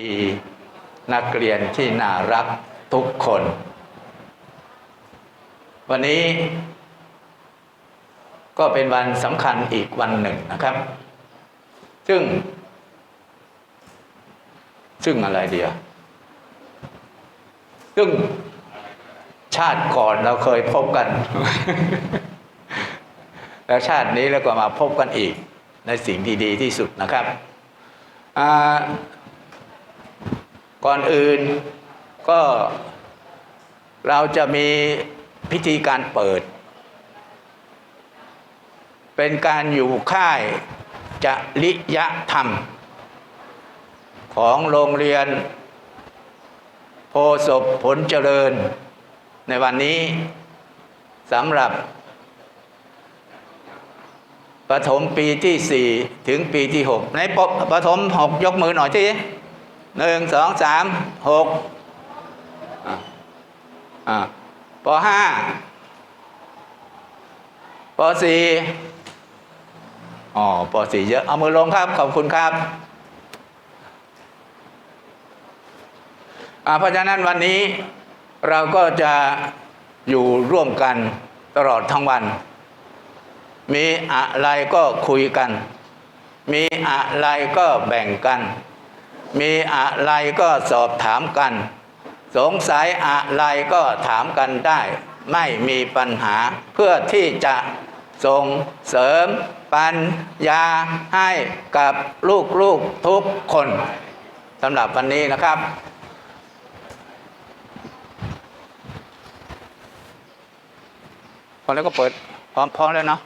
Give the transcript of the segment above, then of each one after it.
ดีนักเรียนที่น่ารักทุกคน วันนี้ก็เป็นวันสำคัญอีกวันหนึ่งนะครับ ซึ่ง ซึ่งอะไรเดียว ซึ่งชาติก่อนเราเคยพบกัน แล้วชาตินี้แล้วก็มาพบกันอีกในสิ่งที่ดีที่สุดนะครับอ่า ก่อนอื่นก็เราจะมีพิธีการเปิด เป็นการอยู่ค่ายจริยธรรม ของโรงเรียน โพศพผลเจริญ ในวันนี้สำหรับประถมปีที่สี่ถึงปีที่หกในปประถมหกยกมือหน่อยที่ หนึ่งสองสามหกอะอะปห้าปสี่อ๋อปสี่เยอะ เอามือลงครับ ขอบคุณครับเพราะฉะนั้นวันนี้เราก็จะอยู่ร่วมกันตลอดทั้งวัน มีอะไรก็คุยกัน มีอะไรก็แบ่งกัน มีอะไรก็สอบถามกัน สงสัยอะไรก็ถามกันได้ ไม่มีปัญหาเพื่อที่จะส่งเสริมปัญญาให้กับลูกๆทุกคนสำหรับวันนี้นะครับพอแล้วก็เปิดพร้อมพร้อมแล้วเนาะ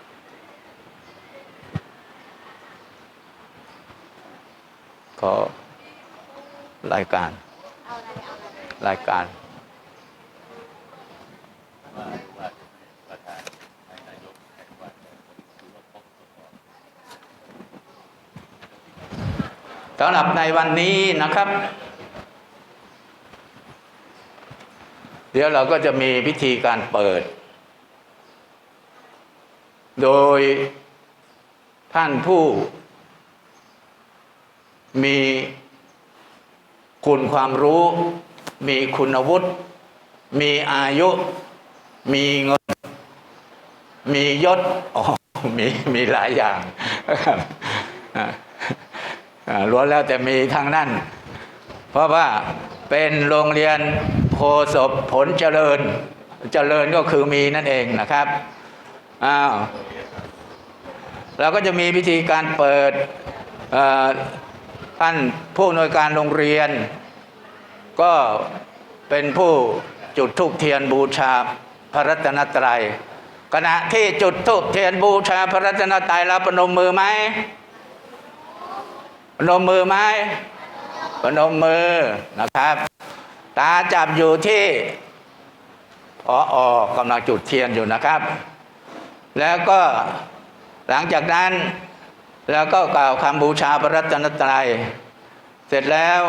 รายการ รายการสำหรับในวันนี้นะครับ เดี๋ยวเราก็จะมีพิธีการเปิด โดยท่านผู้มี คุณความรู้ มีคุณวุฒิมีอายุ มีเงิน มียศอ๋อมีมีหลายอย่างล้วนแล้วแต่มีทางนั้นเพราะว่าเป็นโรงเรียนโพศพผลเจริญ เจริญก็คือมีนั่นเองนะครับอ้าวเราก็จะมีพิธีการเปิดอ่อ ท่านผู้อำนวยการโรงเรียน ก็เป็นผู้จุดธูปเทียนบูชาพระรัตนตรัยขณะที่จุดธูปเทียนบูชาพระรัตนตรัยเราปนมมือไหมปนมมือไหมปนมมือนะครับ ตาจับอยู่ที่พอออกกำลังจุดเทียนอยู่นะครับ แล้วก็หลังจากนั้น แล้วก็กล่าวคำบูชาพระรัตนตรัย เสร็จแล้ว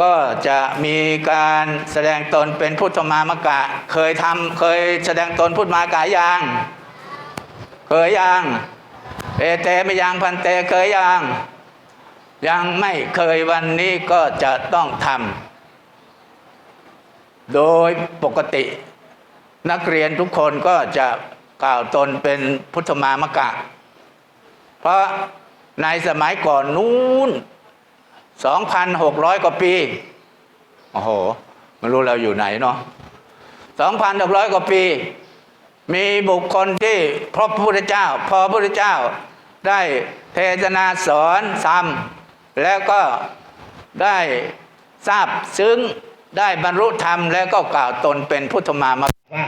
ก็จะมีการแสดงตนเป็นพุทธมามกะ เคยทำเคยแสดงตนพุทธมากะยัง เคยยังเอเตไม่ยังพันเตเคยยังยังไม่เคยวันนี้ก็จะต้องทำโดยปกติ นักเรียนทุกคนก็จะกล่าวตนเป็นพุทธมามกะ เพราะในสมัยก่อนนู้น 2,600 กว่าปี โอ้โหไม่รู้เราอยู่ไหนเนาะ 2,600 กว่าปี มีบุคคลที่พระพุทธเจ้า พอพระพุทธเจ้าได้เทศนาสอนซ้ำแล้วก็ได้ทราบซึ้งได้บรรลุธรรมแล้วก็กล่าวตนเป็นพุทธมามกะว่า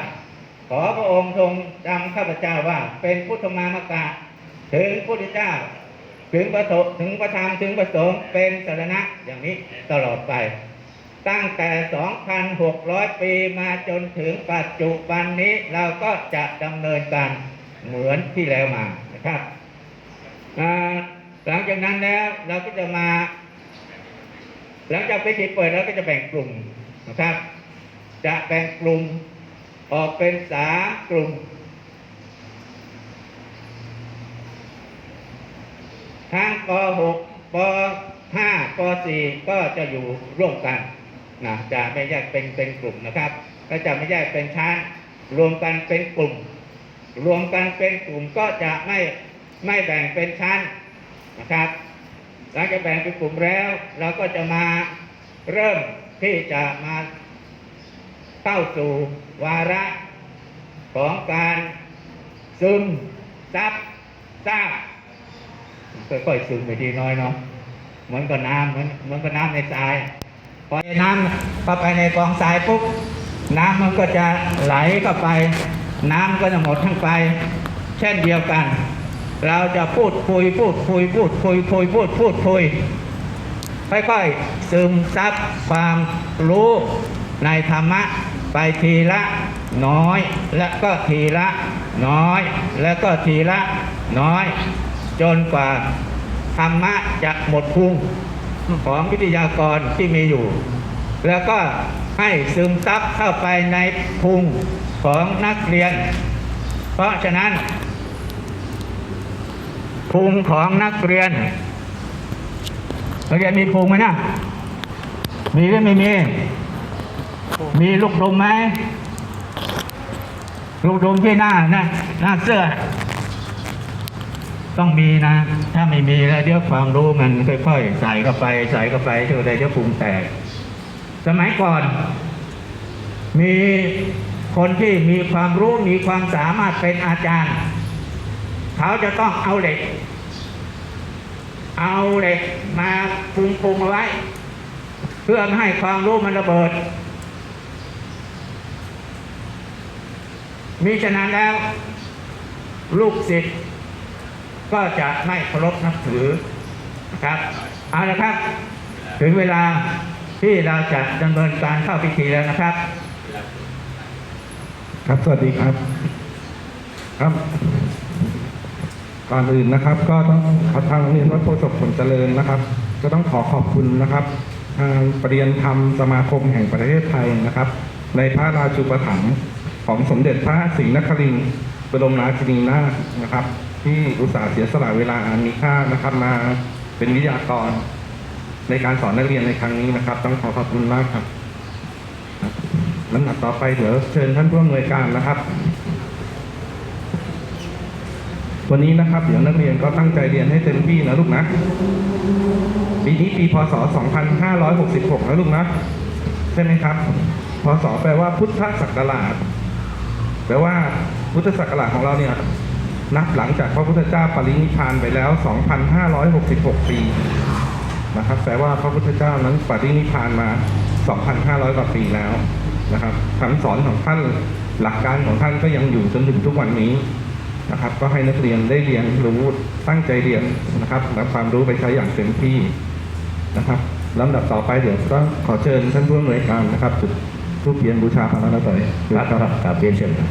ขอพระองค์ทรงจำข้าพเจ้าว่าเป็นพุทธมามกะ ถึงพุทธเจ้า ถึงพระสงฆ์ถึงพระธรรมถึงพระสงฆ์เป็นสารณะอย่างนี้ตลอดไป ตั้งแต่ 2,600 ปีมาจนถึงปัจจุบันนี้เราก็จะดำเนินการเหมือนที่แล้วมานะครับหลังจากนั้นแล้วเราก็จะมาหลังจากพิธีเปิดเราก็จะแบ่งกลุ่มนะครับ จะแบ่งกลุ่มออกเป็นสามกลุ่ม ทางป .6 ปห้าปสี่ก็จะอยู่ร่วมกันนะจะไม่แยกเป็นเป็นกลุ่มนะครับก็จะไม่แยกเป็นชั้นรวมกันเป็นกลุ่ม รวมกันเป็นกลุ่มก็จะไม่ไม่แบ่งเป็นชั้นนะครับหลังจากแบ่งเป็นกลุ่มแล้ว เราก็จะมาเริ่มที่จะมาเข้าสู่วาระของการซึมซับซาบ ค่อยๆซึมไปทีน้อยเนาะเหมือนกับน้ำเหมือนเหมือนกับน้ำในทรายพอน้ำเข้าไปในกองทรายปุ๊บน้ำมันก็จะไหลเข้าไป น้ำก็จะหมดทั้งไป เช่นเดียวกัน เราจะพูดคุยพูดคุยพูดคุยคุยพูดพูดคุยค่อยๆซึมซับความรู้ในธรรมะไปทีละน้อย และก็ทีละน้อย และก็ทีละน้อย จนกว่าธรรมะจะหมดพุงของวิทยากรที่มีอยู่ แล้วก็ให้ซึมซับเข้าไปในพุงของนักเรียน เพราะฉะนั้นพุงของนักเรียนนักเรียนมีพุงไหมนะมีหรือไม่มี มีลูกดมไหมลูกดมที่หน้านะหน้าเสื้อ ต้องมีนะ ถ้าไม่มีแล้วเดี๋ยวความรู้มันค่อยๆใส่เข้าไป ใส่เข้าไปเท่าใดเดี๋ยวพุงแตก สมัยก่อน มีคนที่มีความรู้มีความสามารถเป็นอาจารย์ เขาจะต้องเอาเหล็ก เอาเหล็กมาปรุงปรุงไว้ เพื่อให้ความรู้มันระเบิด มีฉะนั้นแล้ว ลูกศิษย์ ก็จะไม่เคารพนับถือนะครับเอาละครับ ถึงเวลาที่เราจะดำเนินการเข้าพิธีแล้วนะครับ ครับสวัสดีครับ ครับก่อนอื่นนะครับ ก็ต้องขอทางโรงเรียนวัดโพธิ์ศพผลเจริญนะครับ ก็ต้องขอขอบคุณนะครับ ทางปริยนธรรมสมาคมแห่งประเทศไทยนะครับ ในพระราชูปถัมภ์ของสมเด็จพระศรีนครินทร์บรมราชินีนาถนะครับ ที่อุตส่าห์เสียสละเวลาอันมีค่านะครับ มาเป็นวิทยากร ในการสอนนักเรียนในครั้งนี้นะครับ ต้องขอขอบคุณมากครับลำดับต่อไปเดี๋ยวเชิญท่านผู้อำนวยการนะครับ วันนี้นะครับ เดี๋ยวนักเรียนก็ตั้งใจเรียนให้เต็มที่นะลูกนะปีนี้ปีพศ 2566 นะลูกนะ ใช่ไหมครับ พศ แปลว่าพุทธศักราช แปลว่าพุทธศักราชของเราเนี่ย นับหลังจากพระพุทธเจ้าปรินิพพานไปแล้ว 2,566 ปีนะครับแปลว่าพระพุทธเจ้านั้นปรินิพพานมา 2,500 กว่าปีแล้วนะครับคำสอนของท่านหลักการของท่านก็ยังอยู่จนถึงทุกวันนี้นะครับ ก็ให้นักเรียนได้เรียนรู้ตั้งใจเรียนนะครับนำความรู้ไปใช้อย่างเต็มที่นะครับลำดับต่อไปเดี๋ยวก็ขอเชิญท่านผู้อำนวยการนะครับจุดทูปเทียนบูชาพระรัตนตรัยครับครับกราบเรียนเชิญครับ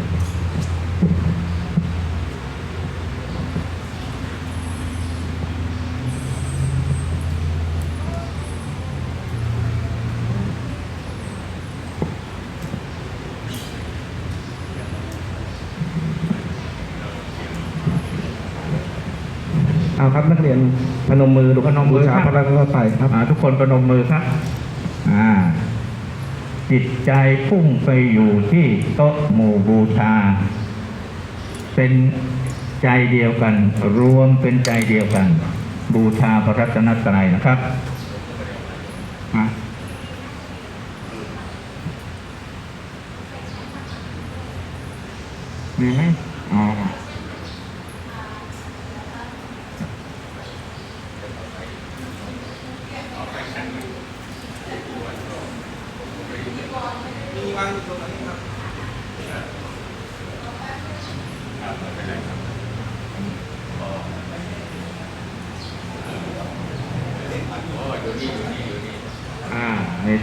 ครับ นักเรียนพนมมือดูพนมมือบูชาครับพระรัตนตรัยครับอ่าทุกคนประนมมือครับอ่าจิตใจพุ่งไปอยู่ที่โต๊ะหมู่บูชา เป็นใจเดียวกัน รวมเป็นใจเดียวกัน บูชาพระรัตนตรัยนะครับอะมีไหมอ๋อ อ่า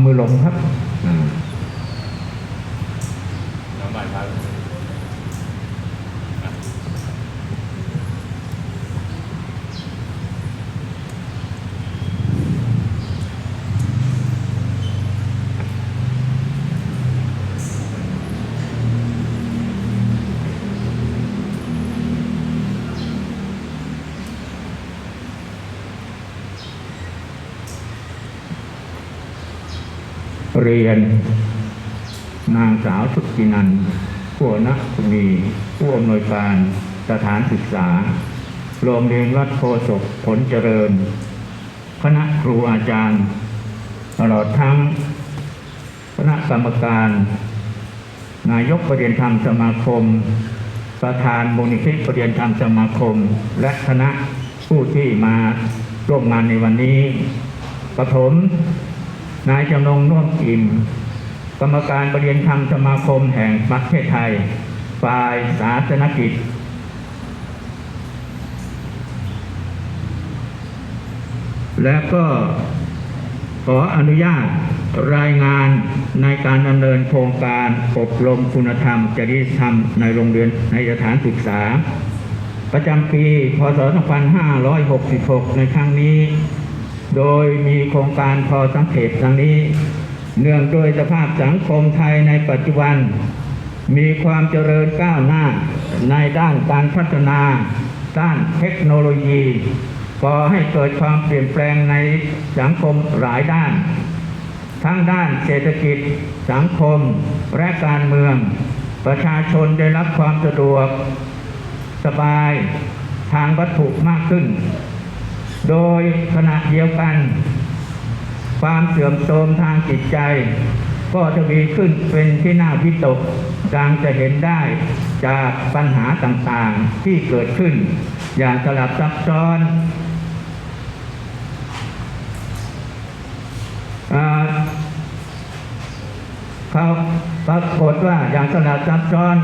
มมือครับมือลงครับอ่าน้ำมันครับ เรียน นางสาวสุกินันผู้นักมีผู้อำนวยการสถานศึกษา โรงเรียนวัดโพศกผลเจริญ คณะครูอาจารย์ ตลอดทั้งคณะกรรมการ นายกประเรียนธรรมสมาคม ประธานมูลนิธิประเรียนธรรมสมาคม และคณะผู้ที่มาร่วมงานในวันนี้กระผม นายจำนงน่วมอิ่ม กรรมการประเรียนธรรมสมาคมแห่งประเทศไทย ฝ่ายสาธารณกิจ และก็ขออนุญาตรายงานในการดำเนินโครงการอบรมคุณธรรม จริยธรรมในโรงเรียนในสถานศึกษา ประจำปี พศ 2566 ในครั้งนี้ โดยมีโครงการพอสังเกตดังนี้ เนื่องด้วยสภาพสังคมไทยในปัจจุบัน มีความเจริญก้าวหน้าในด้านการพัฒนา ด้านเทคโนโลยีก่อให้เกิดความเปลี่ยนแปลงในสังคมหลายด้าน ทั้งด้านเศรษฐกิจ สังคม และการเมือง ประชาชนได้รับความสะดวก สบายทางวัตถุมากขึ้น โดยขณะเดียวกัน ความเสื่อมโทรมทางจิตใจ ก็จะมีขึ้นเป็นที่น่าวิตกดังจะเห็นได้จากปัญหาต่างๆที่เกิดขึ้น อย่างสลับซับซ้อนเขาปรากฏว่าอย่างสลับซับซ้อน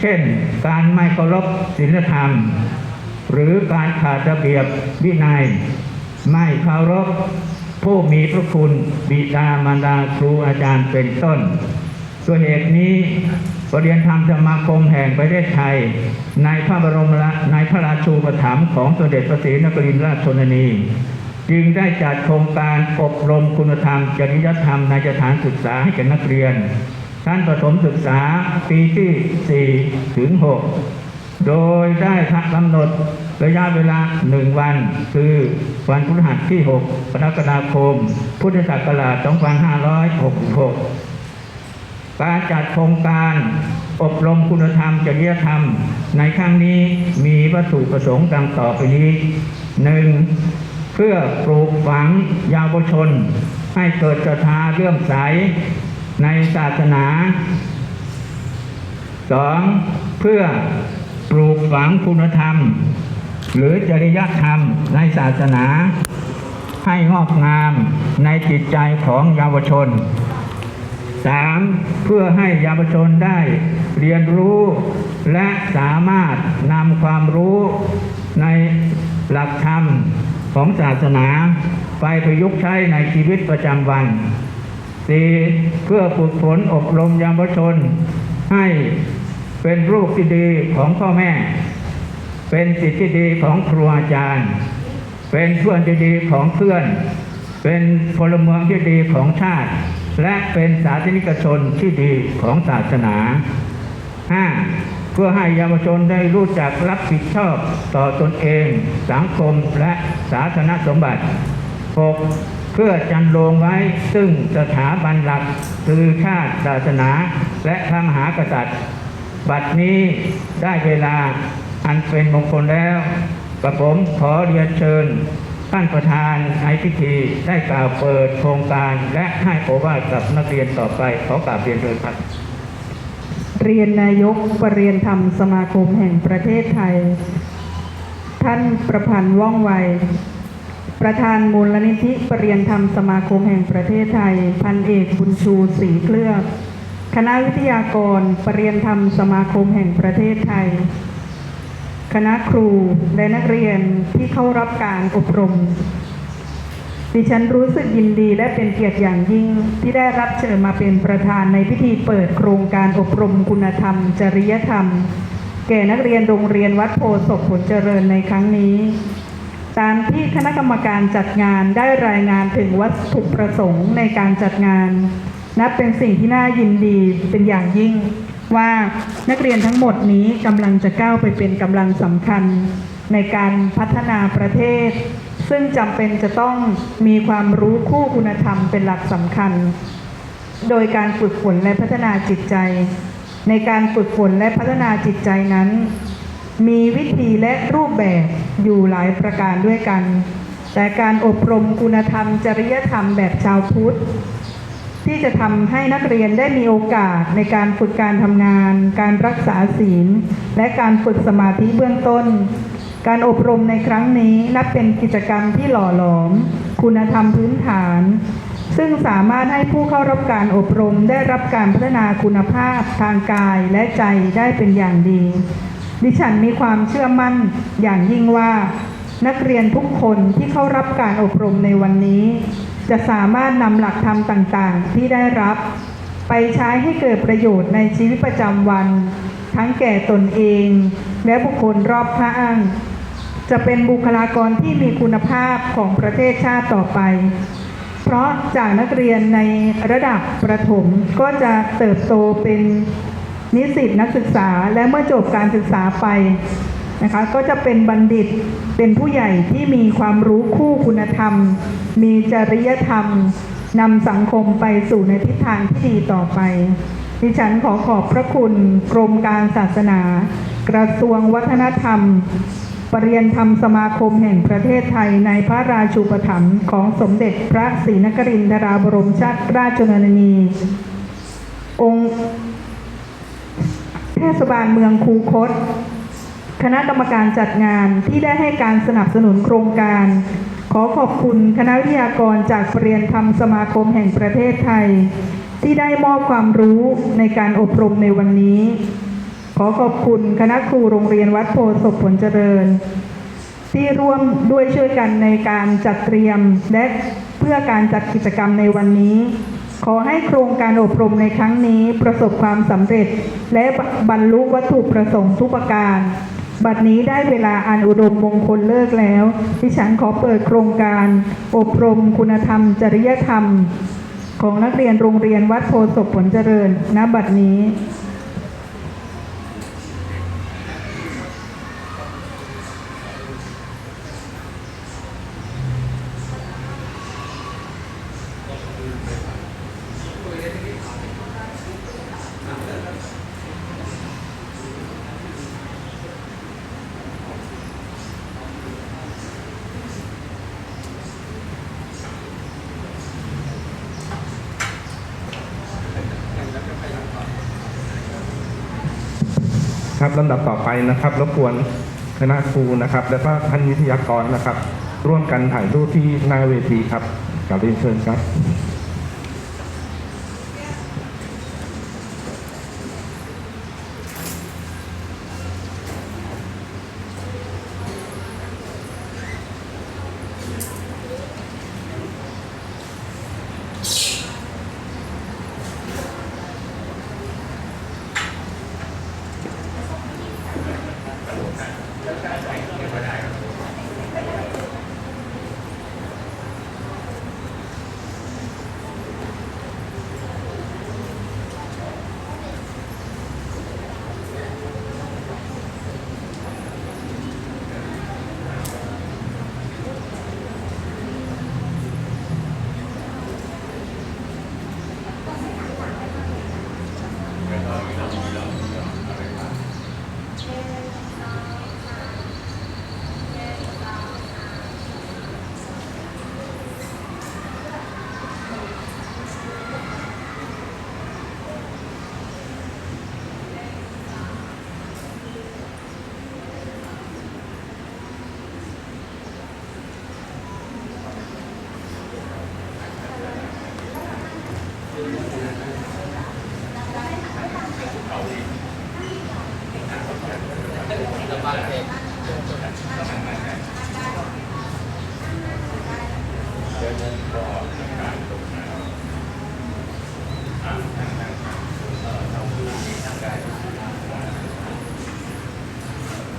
เช่นการไม่เคารพศีลธรรม หรือการขาดระเบียบวินัย ไม่เคารพผู้มีพระคุณบิดามารดาครูอาจารย์เป็นต้นด้วเหตุนี้ประเรียนธรรมสมาคมแห่งประเทศไทย ในพระบรมราในพระราชูปถัมภ์ของสมเด็จพระศรีนครินทราชชนนี จึงได้จัดโครงการอบรมคุณธรรม จริยธรรมในสถานศึกษาให้แก่นักเรียนชั้นประถมศึกษาปีที่ 4 ถึง 6 โดยได้กำหนด ระยะเวลาหนึ่งวัน คือวันพฤหัสที่ 6 กรกฎาคม พุทธศักราช 2566 การจัดโครงการอบรมคุณธรรมจริยธรรม ในครั้งนี้มีวัตถุประสงค์ดังต่อไปนี้หนึ่งเพื่อปลูกฝังเยาวชน ให้เกิดศรัทธาเลื่อมใสในศาสนาสองเพื่อปลูกฝังคุณธรรม หรือจริยธรรมในศาสนา ให้งอกงามในจิตใจของเยาวชนสามเพื่อให้เยาวชนได้เรียนรู้และสามารถนำความรู้ในหลักธรรมของศาสนา ไปประยุกต์ใช้ในชีวิตประจำวันสี่เพื่อฝึกฝนอบรมเยาวชน ให้เป็นลูกที่ดีของพ่อแม่ เป็นสิทธิที่ดีของครูอาจารย์ เป็นเพื่อนที่ดีของเพื่อน เป็นพลเมืองที่ดีของชาติ และเป็นสาธารนิกชนที่ดีของศาสนา 5. เพื่อให้เยาวชนได้รู้จักรับผิดชอบต่อตนเอง สังคมและสาธารณสมบัติ 6. เพื่อจันโลงไว้ซึ่งสถาบันหลักคือชาติศาสนา และพระมหากษัตริย์ บัดนี้ได้เวลา อันเป็นมงคลแล้วกระผมขอเรียนเชิญท่านประธานในพิธีได้กล่าวเปิดโครงการและให้โอวาทกับนักเรียนต่อไปขอกราบเรียนเชิญครับ เรียนนายกประเรียนธรรมสมาคมแห่งประเทศไทย ท่านประพันธ์ว่องไว ประธานมูลนิธิประเรียนธรรมสมาคมแห่งประเทศไทย พันเอกบุญชูศรีเคลือบคณะวิทยากรประเรียนธรรมสมาคมแห่งประเทศไทย คณะครูและนักเรียนที่เข้ารับการอบรม ดิฉันรู้สึกยินดีและเป็นเกียรติอย่างยิ่งที่ได้รับเชิญมาเป็นประธานในพิธีเปิดโครงการอบรมคุณธรรม จริยธรรม แก่นักเรียนโรงเรียนวัดโพศพผลเจริญในครั้งนี้ ตามที่คณะกรรมการจัดงานได้รายงานถึงวัตถุประสงค์ในการจัดงาน นับเป็นสิ่งที่น่ายินดีเป็นอย่างยิ่ง ว่านักเรียนทั้งหมดนี้กำลังจะก้าวไปเป็นกำลังสำคัญในการพัฒนาประเทศ ซึ่งจำเป็นจะต้องมีความรู้คู่คุณธรรมเป็นหลักสำคัญ โดยการฝึกฝนและพัฒนาจิตใจ ในการฝึกฝนและพัฒนาจิตใจนั้น มีวิธีและรูปแบบอยู่หลายประการด้วยกัน แต่การอบรมคุณธรรมจริยธรรมแบบชาวพุทธ ที่จะทำให้นักเรียนได้มีโอกาสในการฝึกการทำงาน การรักษาศีล และการฝึกสมาธิเบื้องต้น การอบรมในครั้งนี้นับเป็นกิจกรรมที่หล่อหลอม คุณธรรมพื้นฐาน ซึ่งสามารถให้ผู้เข้ารับการอบรมได้รับการพัฒนาคุณภาพทางกายและใจได้เป็นอย่างดี ดิฉันมีความเชื่อมั่นอย่างยิ่งว่า นักเรียนทุกคนที่เข้ารับการอบรมในวันนี้ จะสามารถนำหลักธรรมต่างๆ ที่ได้รับ ไปใช้ให้เกิดประโยชน์ในชีวิตประจำวัน ทั้งแก่ตนเอง และบุคคลรอบข้าง จะเป็นบุคลากรที่มีคุณภาพของประเทศชาติต่อไป เพราะจากนักเรียนในระดับประถมก็จะเติบโตเป็นนิสิตนักศึกษาและเมื่อจบการศึกษาไป นะคะก็จะเป็นบัณฑิตเป็นผู้ใหญ่ที่มีความรู้คู่คุณธรรม มีจริยธรรมนำสังคมไปสู่ในทิศทางที่ดีต่อไป ดิฉันขอขอบพระคุณกรมการศาสนา กระทรวงวัฒนธรรมปรริยนธรรมสมาคมแห่งประเทศไทยในพระราชูปถัมภ์ของสมเด็จพระศรีนครินทราบรมชาติราชชนนี องค์เทศบาลเมืองคูคต คณะกรรมการจัดงานที่ได้ให้การสนับสนุนโครงการ ขอขอบคุณคณะวิทยากรจากปรริยนธรรมสมาคมแห่งประเทศไทย ที่ได้มอบความรู้ในการอบรมในวันนี้ ขอขอบคุณคณะครูโรงเรียนวัดโพศพผลเจริญ ที่ร่วมด้วยช่วยกันในการจัดเตรียมและเพื่อการจัดกิจกรรมในวันนี้ขอให้โครงการอบรมในครั้งนี้ประสบความสำเร็จ และบรรลุวัตถุประสงค์ทุกประการ บัดนี้ได้เวลาอันอุดมมงคลเลิกแล้ว ดิฉันขอเปิดโครงการ อบรมคุณธรรม จริยธรรม ของนักเรียนโรงเรียนวัดโพศพผลเจริญณบัดนี้ ครับลำดับต่อไปนะครับรบกวนคณะครูนะครับ และก็ท่านวิทยากรนะครับ ร่วมกันถ่ายรูปที่หน้าเวทีครับกลับเรียนเชิญครับ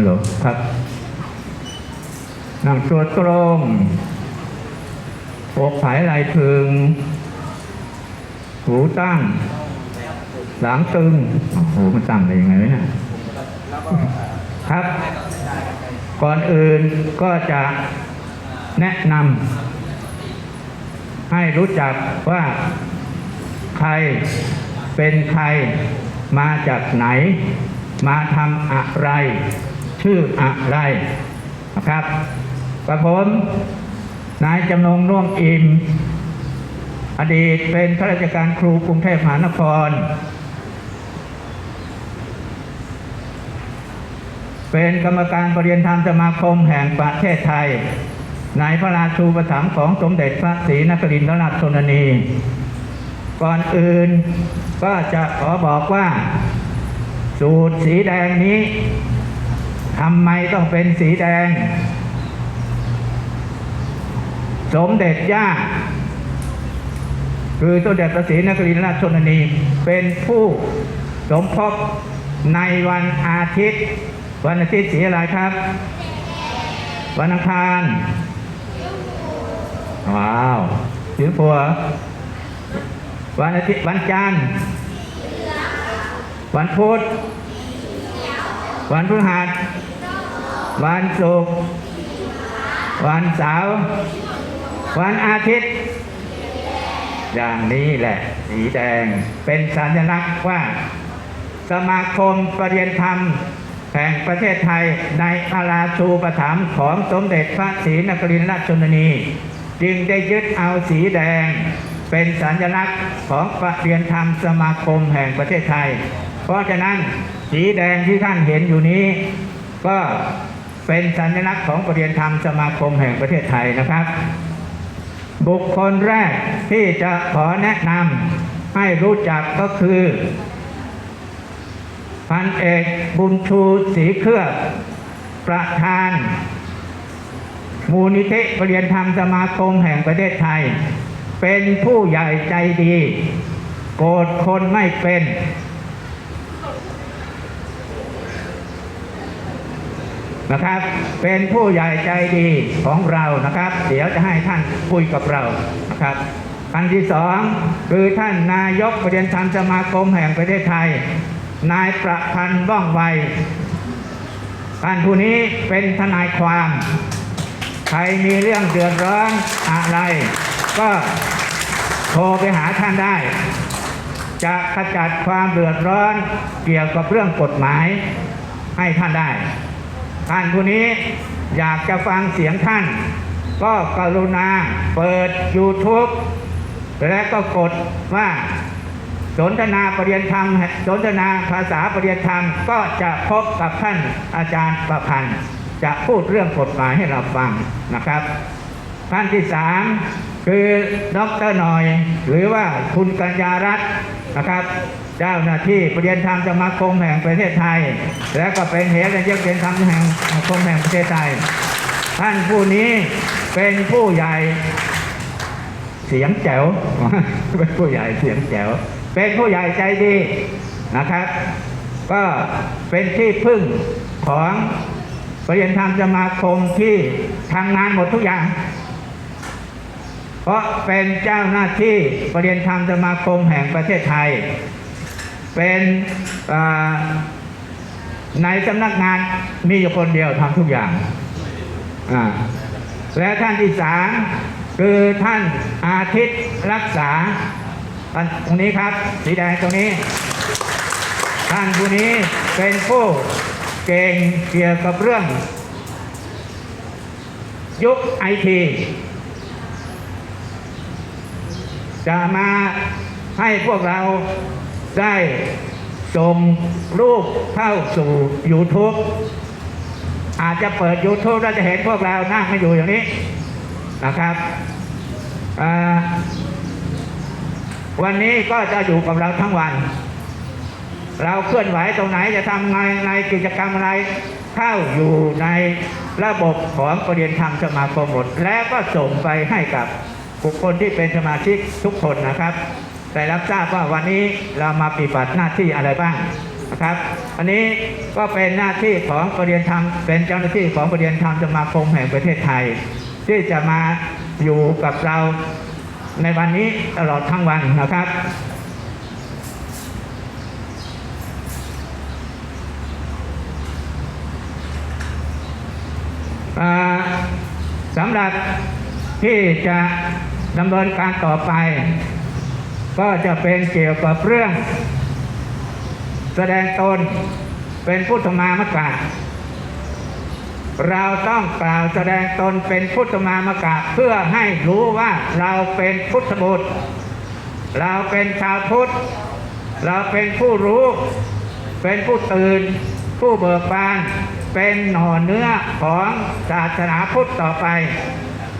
ฮัลโหลครับ นั่งตัวตรงอกผายไหลพึง หูตั้ง หลังตึง โอ้โห มันตั้งได้ยังไงเนี่ยครับ ก่อนอื่นก็จะแนะนำให้รู้จักว่าใครเป็นใครมาจากไหน มาทำอะไร ชื่ออะไรนะครับกระผมนายจำนงร่วมอิมอดีตเป็นข้าราชการครูกรุงเทพมหานคร เป็นกรรมการปรริยนธรรมสมาคมแห่งประเทศไทยในพระราชูปถัมของสมเด็จพระศรีนครินทรราชชนนี ก่อนอื่นก็จะขอบอกว่า สูตรสีแดงนี้ ทำไมต้องเป็นสีแดง สมเด็จย่า คือสมเด็จพระศรีนครินทราชชนนี เป็นผู้สมภพในวันอาทิตย์ วันอาทิตย์สีอะไรครับ วันอังคาร ว้าวสีผัววันอาทิตย์วันจันทร์วันพุธวันพฤหัส วันศุกร์วันเสาร์วันอาทิตย์ อย่างนี้แหละ สีแดงเป็นสัญลักษณ์ว่า สมาคมปรริยนธรรมแห่งประเทศไทยในอาราชูปถัมภ์ของสมเด็จพระศรีนครินทราชชนนี จึงได้ยึดเอาสีแดง เป็นสัญลักษณ์ของปรริยนธรรมสมาคมแห่งประเทศไทย เพราะฉะนั้นสีแดงที่ท่านเห็นอยู่นี้ ก็ เป็นสัญลักษณ์ของปรริยนธรรมสมาคมแห่งประเทศไทยนะครับ บุคคลแรกที่จะขอแนะนำให้รู้จักก็คือ พันเอกบุญชูศรีเครือบประธาน มูลนิธิปรริยนธรรมสมาคมแห่งประเทศไทย เป็นผู้ใหญ่ใจดี โกรธคนไม่เป็น นะครับ เป็นผู้ใหญ่ใจดีของเรานะครับ เดี๋ยวจะให้ท่านคุยกับเรานะครับอันที่สองคือท่านนายกประเด็นธรรมสมาคมแห่งประเทศไทย นายประพันธ์ว่องไวท่านผู้นี้เป็นทนายความใครมีเรื่องเดือดร้อนอะไร ก็โทรไปหาท่านได้ จะขจัดความเดือดร้อนเกี่ยวกับเรื่องกฎหมายให้ท่านได้ ท่านผู้นี้อยากจะฟังเสียงท่าน ก็กรุณาเปิด YouTube และก็กดว่าสนทนาปรริยนธรรม สนทนาภาษาปรริยนธรรมก็จะพบกับท่านอาจารย์ประพันธ์ จะพูดเรื่องกฎหมายให้เราฟังนะครับ ท่านที่สามคือดรหน่อย หรือว่าคุณกัญญารัตน์นะครับ เจ้าหน้าที่ปรริยนธรรมสมาคมแห่งประเทศไทย และก็เป็นเหตุเยกเรียนธรรมแห่งสมาคมแห่งประเทศไทย ท่านผู้นี้เป็นผู้ใหญ่เสียงแจ๋วเป็นผู้ใหญ่เสียงแจ๋วเป็นผู้ใหญ่ใจดีนะครับ ก็เป็นที่พึ่งของประเรียนธรรมสมาคมที่ทำงานหมดทุกอย่างเพราะเป็นเจ้าหน้าที่ประเรียนธรรมสมาคมแห่งประเทศไทย เป็นในสำนักงานมีอยู่คนเดียวทำทุกอย่าง และท่านที่สามคือท่านอาทิตย์รักษาตรงนี้ครับสีแดงตรงนี้ ท่านผู้นี้เป็นผู้เก่งเกี่ยวกับเรื่อง ยุคไอทีจะมาให้พวกเรา ได้ส่งรูปเข้าสู่ YouTube อาจจะเปิด YouTube แล้วจะเห็นพวกเรานั่งไม่อยู่อย่างนี้นะครับ วันนี้ก็จะอยู่กับเราทั้งวัน เราเคลื่อนไหวตรงไหนจะทำงานในกิจกรรมอะไรเข้าอยู่ในระบบของประเด็นธรรมสมาคมหมด แล้วก็ส่งไปให้กับบุคคลที่เป็นสมาชิกทุกคนนะครับ แต่รับทราบว่าวันนี้เรามาปฏิบัติหน้าที่อะไรบ้างนะครับอันนี้ก็เป็นหน้าที่ของประเด็นธรรม เป็นเจ้าหน้าที่ของประเด็นธรรมสมาคมแห่งประเทศไทย ที่จะมาอยู่กับเราในวันนี้ตลอดทั้งวันนะครับอ่าสำหรับที่จะดำเนินการต่อไป ก็จะเป็นเกี่ยวกับเรื่อง แสดงตนเป็นพุทธมามกะ เราต้องกล่าวแสดงตนเป็นพุทธมามกะ เพื่อให้รู้ว่าเราเป็นพุทธบุตร เราเป็นชาวพุทธ เราเป็นผู้รู้ เป็นผู้ตื่น ผู้เบิกบาน เป็นหน่อเนื้อของศาสนาพุทธต่อไป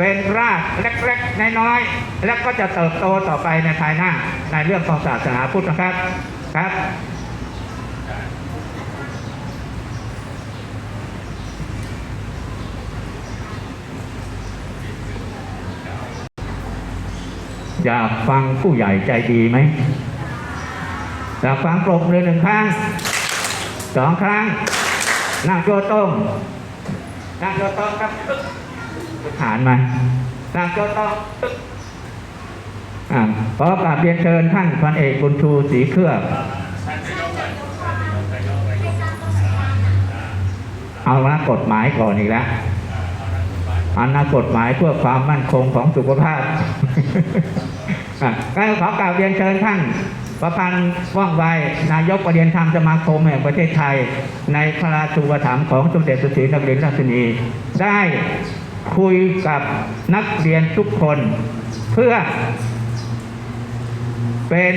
เป็นรากเล็กๆ น้อยๆ และก็จะเติบโตต่อไปในภายหน้าในเรื่องของศาสนาพุทธนะครับครับอยากฟังผู้ใหญ่ใจดีไหมอยากฟังปรบมือหนึ่งครั้งสองครั้งนั่งโจต้งนั่งโจต้งครับ ฐานมานั่งโจต้งอ่าขอกราบเรียนเชิญท่านพันเอกบุญชูศรีเครือเอาละกฎหมายก่อนอีกแล้วอันนกฎหมายเพื่อความมั่นคงของสุขภาพอะก็ขอกราบเรียนเชิญท่านประพันธ์ว่องไวนายกประเด็นธรรมสมาคมแห่งประเทศไทย ในพระราชูปถัมภ์ของสมเด็จพระศรีนครินราชินีได้ คุยกับนักเรียนทุกคน เพื่อ เป็น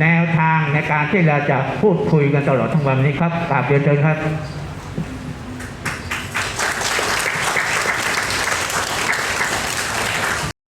แนวทางในการที่เราจะพูดคุยกันตลอดทั้งวันนี้ครับกราบเรียนเชิญครับ